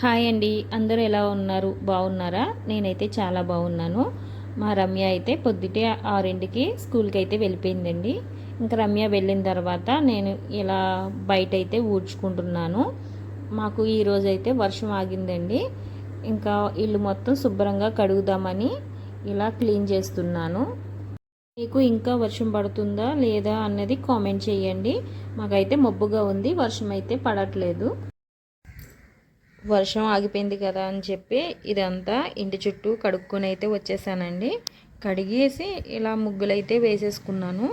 Hi అండి. అందరూ ఎలా ఉన్నారు? బాగున్నారా? నేనైతే చాలా బాగున్నాను. మా రమ్య అయితే పొద్దుటే ఆరింటికి స్కూల్కి అయితే వెళ్ళిపోయిందండి. ఇంకా రమ్య వెళ్ళిన తర్వాత నేను ఇలా బయట అయితే ఊడ్చుకుంటున్నాను. మాకు ఈరోజు అయితే వర్షం ఆగిందండి. ఇంకా ఇల్లు మొత్తం శుభ్రంగా కడుగుదామని ఇలా క్లీన్ చేస్తున్నాను. మీకు ఇంకా వర్షం పడుతుందా లేదా అన్నది కామెంట్ చేయండి. మాకైతే మబ్బుగా ఉంది. వర్షం అయితే పడట్లేదు. వర్షం ఆగిపోయింది కదా అని చెప్పి ఇదంతా ఇంటి చుట్టూ కడుక్కొని అయితే వచ్చేసానండి. కడిగేసి ఇలా ముగ్గులైతే వేసేసుకున్నాను.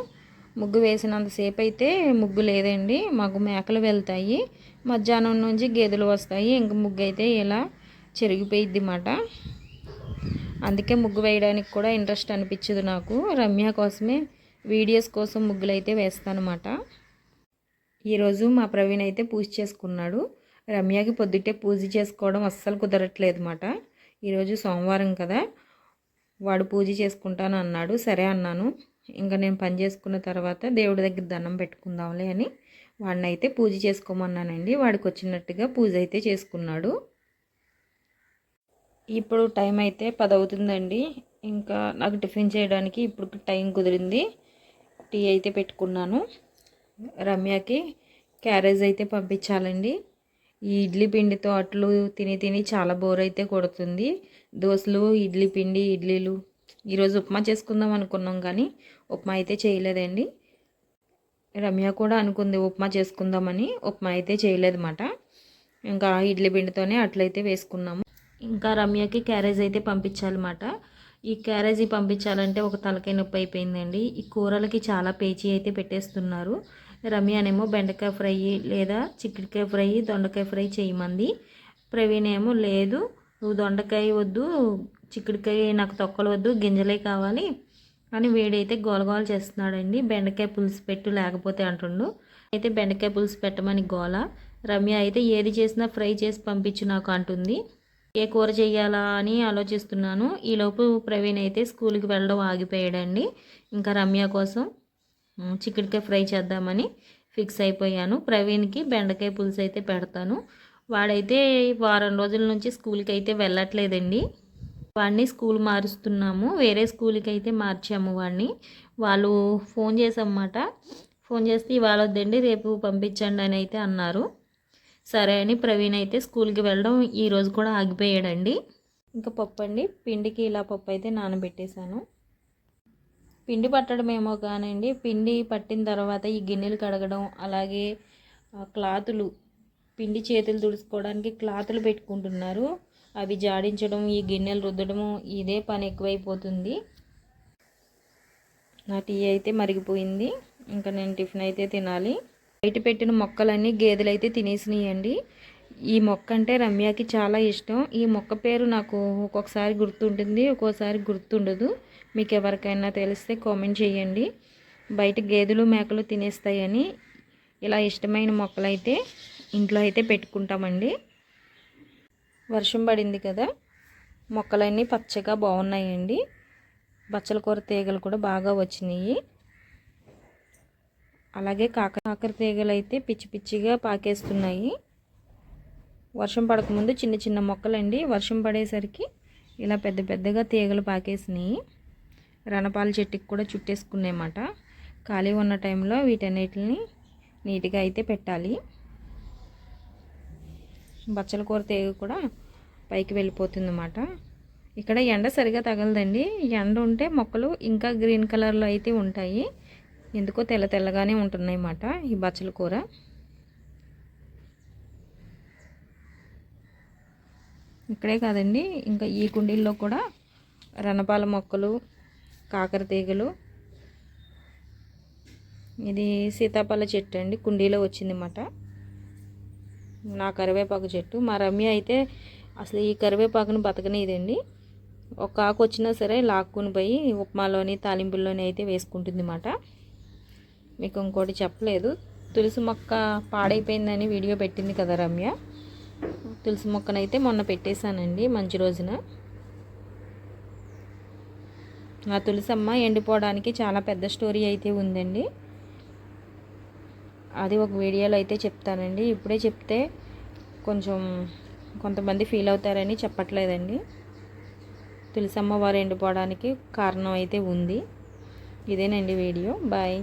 ముగ్గు వేసినంతసేపు అయితే ముగ్గు లేదండి. మాకు మేకలు వెళ్తాయి. మధ్యాహ్నం నుంచి గేదెలు వస్తాయి. ఇంక ముగ్గు అయితే ఇలా చెరిగిపోయిద్ది మాట. అందుకే ముగ్గు వేయడానికి కూడా ఇంట్రెస్ట్ అనిపించదు నాకు. రమ్య కోసమే వీడియోస్ కోసం ముగ్గులు అయితే వేస్తానమాట ఈరోజు మా ప్రవీణ్ అయితే పూజ చేసుకున్నాడు. రమ్యకి పొద్దుటే పూజ చేసుకోవడం అస్సలు కుదరట్లేదు అనమాట ఈరోజు సోమవారం కదా. వాడు పూజ చేసుకుంటాను అన్నాడు. సరే అన్నాను. ఇంకా నేను పని చేసుకున్న తర్వాత దేవుడి దగ్గర దండం పెట్టుకుందాంలే అని వాడిని అయితే పూజ చేసుకోమన్నానండి. వాడికి వచ్చినట్టుగా పూజ అయితే చేసుకున్నాడు. ఇప్పుడు టైం అయితే పది అవుతుందండి ఇంకా నాకు టిఫిన్ చేయడానికి ఇప్పుడు టైం కుదిరింది. టీ అయితే పెట్టుకున్నాను. రమ్యకి క్యారేజ్ అయితే పంపించాలండి. ఈ ఇడ్లీ పిండితో అట్లు తిని తిని చాలా బోర్ అయితే కొడుతుంది. దోశలు ఇడ్లీ పిండి ఇడ్లీలు. ఈరోజు ఉప్మా చేసుకుందాం అనుకున్నాం కానీ ఉప్మా అయితే చేయలేదండి. రమ్య కూడా అనుకుంది ఉప్మా చేసుకుందామని ఉప్మా అయితే చేయలేదన్నమాట. ఇంకా ఇడ్లీ పిండితోనే అట్లయితే వేసుకున్నాము. ఇంకా రమ్యకి క్యారేజ్ అయితే పంపించాలన్నమాట. ఈ క్యారేజీ పంపించాలంటే ఒక తలకాయ నొప్పి అయిపోయిందండి. ఈ కూరలకి చాలా పేచీ అయితే పెట్టేస్తున్నారు. రమ్యనేమో బెండకాయ ఫ్రై లేదా చిక్కుడుకాయ ఫ్రై దొండకాయ ఫ్రై చేయమంది. ప్రవీణ్ ఏమో లేదు నువ్వు దొండకాయ వద్దు చిక్కుడుకాయ నాకు తొక్కలు వద్దు గింజలే కావాలి అని వేడైతే గోలగోల చేస్తున్నాడండి. బెండకాయ పులుసు పెట్టు లేకపోతే అంటుండు. అయితే బెండకాయ పులుసు పెట్టమని గోల. రమ్య అయితే ఏది చేసినా ఫ్రై చేసి పంపించు నాకు అంటుంది. ఏ కూర చేయాలా అని ఆలోచిస్తున్నాను. ఈలోపు ప్రవీణ్ అయితే స్కూల్కి వెళ్ళడం ఆగిపోయాడండి. ఇంకా రమ్య కోసం చిక్కుడుకాయ ఫ్రై చేద్దామని ఫిక్స్ అయిపోయాను. ప్రవీణ్కి బెండకాయ పులుసు అయితే పెడతాను. వాడైతే వారం రోజుల నుంచి స్కూల్కి అయితే వెళ్ళట్లేదండి. వాడిని స్కూల్ మారుస్తున్నాము. వేరే స్కూల్కి అయితే మార్చాము వాడిని. వాళ్ళు ఫోన్ చేసమాట ఫోన్ చేస్తే ఇవాళ వద్దండి రేపు పంపించండి అని అయితే అన్నారు. సరే అని ప్రవీణ్ అయితే స్కూల్కి వెళ్ళడం ఈరోజు కూడా ఆగిపోయాడండి. ఇంకా పప్పు అండి పిండికి ఇలా పప్పు అయితే నానబెట్టేశాను. పిండి పట్టడమేమో కానండి. పిండి పట్టిన తర్వాత ఈ గిన్నెలు కడగడం అలాగే క్లాతులు పిండి చేతులు తుడుచుకోవడానికి క్లాతులు పెట్టుకుంటున్నారు. అవి జాడించడం ఈ గిన్నెలు రుద్దడము ఇదే పని ఎక్కువైపోతుంది. నా టీ అయితే మరిగిపోయింది. ఇంకా నేను టిఫిన్ అయితే తినాలి. బయట పెట్టిన మొక్కలన్నీ గేదెలు అయితే తినేసినాయండి. ఈ మొక్క అంటే రమ్యకి చాలా ఇష్టం. ఈ మొక్క పేరు నాకు ఒక్కొక్కసారి గుర్తుంటుంది ఒక్కోసారి గుర్తుండదు. మీకు ఎవరికైనా తెలిస్తే కామెంట్ చేయండి. బయట గేదెలు మేకలు తినేస్తాయని ఇలా ఇష్టమైన మొక్కలైతే ఇంట్లో అయితే పెట్టుకుంటామండి. వర్షం పడింది కదా మొక్కలన్నీ పచ్చగా బాగున్నాయండి. బచ్చల కూర తీగలు కూడా బాగా వచ్చినాయి. అలాగే కాక కాకర తీగలు అయితే పిచ్చి పిచ్చిగా పాకేస్తున్నాయి. వర్షం పడకముందు చిన్న చిన్న మొక్కలండి. వర్షం పడేసరికి ఇలా పెద్ద పెద్దగా తీగలు పాకేసినాయి. రణపాల చెట్టుకి కూడా చుట్టేసుకున్నాయన్నమాట. ఖాళీ ఉన్న టైంలో వీటన్నిటిని నీట్గా అయితే పెట్టాలి. బచ్చల కూర తీగ కూడా పైకి వెళ్ళిపోతుంది అన్నమాట ఇక్కడ ఎండ సరిగా తగలదండి. ఎండ ఉంటే మొక్కలు ఇంకా గ్రీన్ కలర్లో అయితే ఉంటాయి. ఎందుకో తెల్ల తెల్లగానే ఉంటున్నాయి అన్నమాట ఈ బచ్చల కూర. ఇక్కడే కాదండి ఇంకా ఈ కుండీల్లో కూడా రణపాల మొక్కలు కాకర తీగలు. ఇది సీతాఫల చెట్టు అండి కుండీలో వచ్చిందన్నమాట. నా కరివేపాకు చెట్టు. మా రమ్య అయితే అసలు ఈ కరివేపాకును బతకనేదండి ఒక ఆకు వచ్చినా సరే లాక్కుని పోయి ఉప్మాలోని తాలింపుల్లోని అయితే వేసుకుంటుంది అన్నమాట మీకు ఇంకోటి చెప్పలేదు. తులసి మొక్క పాడైపోయిందని వీడియో పెట్టింది కదా రమ్య. తులసి మొక్కనైతే మొన్న పెట్టేశానండి మంచి రోజున. ఆ తులసమ్మ ఎండిపోవడానికి చాలా పెద్ద స్టోరీ అయితే ఉందండి. అది ఒక వీడియోలో అయితే చెప్తానండి. ఇప్పుడే చెప్తే కొంచెం కొంతమంది ఫీల్ అవుతారని చెప్పట్లేదండి. తులసమ్మ వారు ఎండిపోవడానికి కారణం అయితే ఉంది. ఇదేనండి వీడియో. బాయ్.